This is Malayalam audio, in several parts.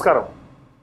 നമസ്കാരം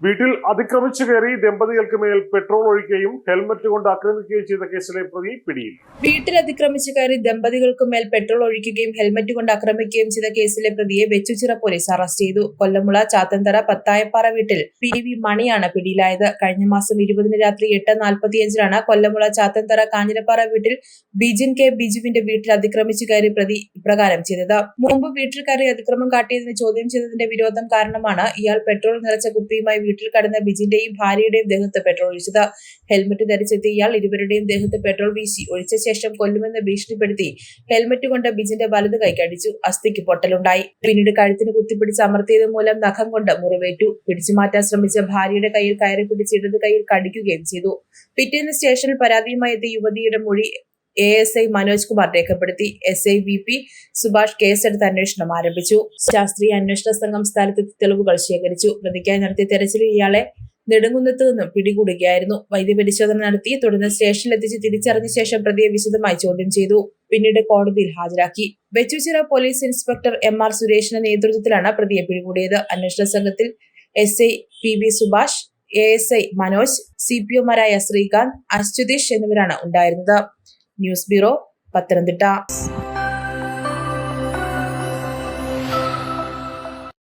വീട്ടിൽ അതിക്രമിച്ചു കയറി ദമ്പതികൾക്ക് മേൽ പെട്രോൾ ഒഴിക്കുകയും ഹെൽമറ്റ് കൊണ്ട് ആക്രമിക്കുകയും ചെയ്ത കേസിലെ പ്രതി പിടിയിൽ. വീട്ടിൽ അതിക്രമിച്ചു കയറി ദമ്പതികൾക്ക് മേൽ പെട്രോൾ ഒഴിക്കുകയും ഹെൽമറ്റ് കൊണ്ട് ആക്രമിക്കുകയും ചെയ്ത കേസിലെ പ്രതിയെ വെച്ചുചിറ പോലീസ് അറസ്റ്റ് ചെയ്തു. കൊല്ലമുള ചാത്തന്തറ പത്തായപ്പാറ വീട്ടിൽ പി വി മണിയാണ് പിടിയിലായത്. കഴിഞ്ഞ മാസം ഇരുപതിന് രാത്രി എട്ട് നാൽപ്പത്തിയഞ്ചിനാണ് കൊല്ലമുള ചാത്തന്തറ കാഞ്ഞിരപ്പാറ വീട്ടിൽ ബിജിൻ കെ. ബിജുവിന്റെ വീട്ടിൽ അതിക്രമിച്ചു കയറി പ്രതി ഇപ്രകാരം ചെയ്തത്. മുമ്പ് വീട്ടിൽ കയറി അതിക്രമം കാട്ടിയതിന് ചോദ്യം ചെയ്തതിന്റെ വിരോധം കാരണമാണ് ഇയാൾ പെട്രോൾ നിറച്ച കുപ്പിയുമായി വീട്ടിൽ കടന്ന ബിജിന്റെയും ഭാര്യയുടെയും ദേഹത്ത് പെട്രോൾ ഒഴിച്ചത് ഹെൽമറ്റ് ധരിച്ചെത്തിയ ഇയാൾ ഇരുവരുടെയും ദേഹത്ത് പെട്രോൾ വീശി ഒഴിച്ച ശേഷം കൊല്ലുമെന്ന് ഭീഷണിപ്പെടുത്തി ഹെൽമറ്റ് കൊണ്ട് ബിജിന്റെ വലത് കൈക്കടിച്ചു അസ്ഥിക്ക് പൊട്ടലുണ്ടായി. പിന്നീട് കഴുത്തിന് കുത്തിപ്പിടിച്ച് അമർത്തിയത് മൂലം നഖം കൊണ്ട് മുറിവേറ്റു. പിടിച്ചു മാറ്റാൻ ശ്രമിച്ച ഭാര്യയുടെ കയ്യിൽ കയറി പിടിച്ച് ഇടത് കൈയിൽ കടിക്കുകയും ചെയ്തു. പിറ്റേന്ന് സ്റ്റേഷനിൽ പരാതിയുമായി എത്തിയ യുവതിയുടെ മൊഴി A S I Manoj Kumar രേഖപ്പെടുത്തി. S I B P Subhash കേസെടുത്ത് അന്വേഷണം ആരംഭിച്ചു. ശാസ്ത്രീയ അന്വേഷണ സംഘം സ്ഥലത്തെത്തി തെളിവുകൾ ശേഖരിച്ചു. പ്രതിക്കായി നടത്തിയ തെരച്ചിലിൽ ഇയാളെ നെടുങ്കുന്നത്ത് നിന്ന് പിടികൂടുകയായിരുന്നു. വൈദ്യപരിശോധന നടത്തി തുടർന്ന് സ്റ്റേഷനിലെത്തിച്ച് തിരിച്ചറിഞ്ഞ ശേഷം പ്രതിയെ വിശദമായി ചോദ്യം ചെയ്തു. പിന്നീട് കോടതിയിൽ ഹാജരാക്കി. Vechoochira police inspector M R സുരേഷിന്റെ നേതൃത്വത്തിലാണ് പ്രതിയെ പിടികൂടിയത്. അന്വേഷണ സംഘത്തിൽ S I P B Subhash A S I Manoj C P ഒമാരായ Sreekanth അശ്വതീഷ് എന്നിവരാണ് ഉണ്ടായിരുന്നത്. News bureau Pathanamthitta.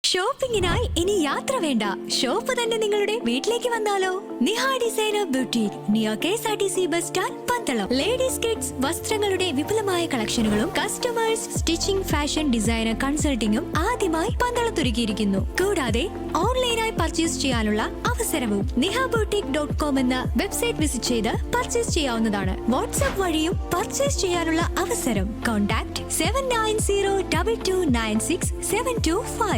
ഷോപ്പിംഗിനായി ഇനി യാത്ര വേണ്ട. ഷോപ്പ് തന്നെ നിങ്ങളുടെ വീട്ടിലേക്ക് വന്നാലോ? നിഹാ ഡിസൈനർ ബ്യൂട്ടി നിയോ K S R T C bus stand Pandalam. Ladies kids വസ്ത്രങ്ങളുടെ വിപുലമായ കളക്ഷനുകളും കസ്റ്റമേഴ്സ് സ്റ്റിച്ചിങ് ഫാഷൻ ഡിസൈനർ കൺസൾട്ടിങ്ങും ആദ്യമായി പന്തളത്തൊരുക്കിയിരിക്കുന്നു കൂടാതെ ഓൺലൈനായി പർച്ചേസ് ചെയ്യാനുള്ള അവസരവും നിഹ ബൂട്ടിക് ഡോട്ട് കോം എന്ന വെബ്സൈറ്റ് വിസിറ്റ് ചെയ്ത് പർച്ചേസ് ചെയ്യാവുന്നതാണ്. വാട്സ്ആപ്പ് വഴിയും പർച്ചേസ് ചെയ്യാനുള്ള അവസരം. Contact seven nine zero double two nine six seven two five